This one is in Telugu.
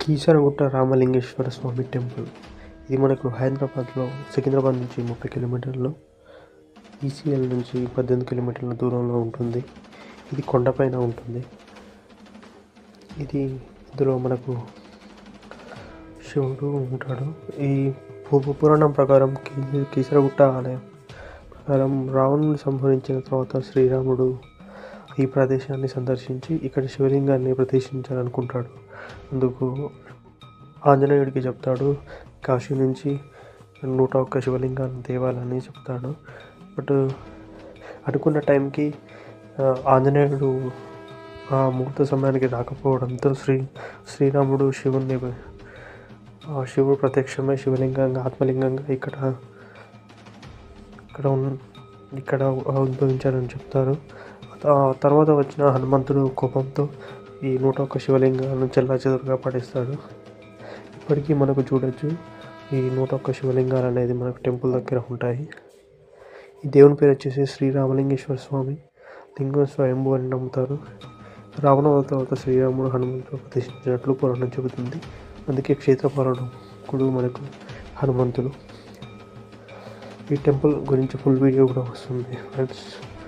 కీసరగుట్ట రామలింగేశ్వర స్వామి టెంపుల్. ఇది మనకు హైదరాబాద్లో సికింద్రాబాద్ నుంచి ముప్పై కిలోమీటర్లు ఈసీఎల్ నుంచి పద్దెనిమిది కిలోమీటర్ల దూరంలో ఉంటుంది. ఇది కొండపైన ఉంటుంది. ఇది ఇందులో మనకు శివుడు ఉంటాడు. ఈ పు- పురాణం ప్రకారం కీ కీసరగుట్ట ఆలయం ప్రకారం రావణుని సంహరించిన తర్వాత శ్రీరాముడు ఈ ప్రదేశాన్ని సందర్శించి ఇక్కడ శివలింగాన్ని ప్రతిష్ఠించాలనుకుంటాడు. అందుకు ఆంజనేయుడికి చెప్తాడు కాశీ నుంచి నూట ఒక్క శివలింగాన్ని తేవాలని చెప్తాడు. బట్ అనుకున్న టైంకి ఆంజనేయుడు ఆ ముహూర్త సమయానికి రాకపోవడంతో శ్రీ శ్రీరాముడు శివుణ్ణి ఆ శివుడు ప్రత్యక్షమై శివలింగంగా ఆత్మలింగంగా ఇక్కడ ఇక్కడ ఉన్న ఇక్కడ ఉద్భవించారని చెప్తారు. తర్వాత వచ్చిన హనుమంతుడు కోపంతో ఈ నూట ఒక్క శివలింగాలను చెల్లాచెదురుగా పడేస్తాడు. ఇప్పటికీ మనకు చూడొచ్చు ఈ నూట ఒక్క శివలింగాలు అనేది మనకు టెంపుల్ దగ్గర ఉంటాయి. ఈ దేవుని పేరు వచ్చేసి శ్రీరామలింగేశ్వర స్వామి. లింగం స్వయంభూ అని నమ్ముతారు. రావణ తర్వాత శ్రీరాముడు హనుమంతుడు ప్రతిష్ఠించినట్లు పురాణం చెబుతుంది. అందుకే క్షేత్ర పురాణకుడు మనకు హనుమంతుడు. ఈ టెంపుల్ గురించి ఫుల్ వీడియో కూడా వస్తుంది ఫ్రెండ్స్.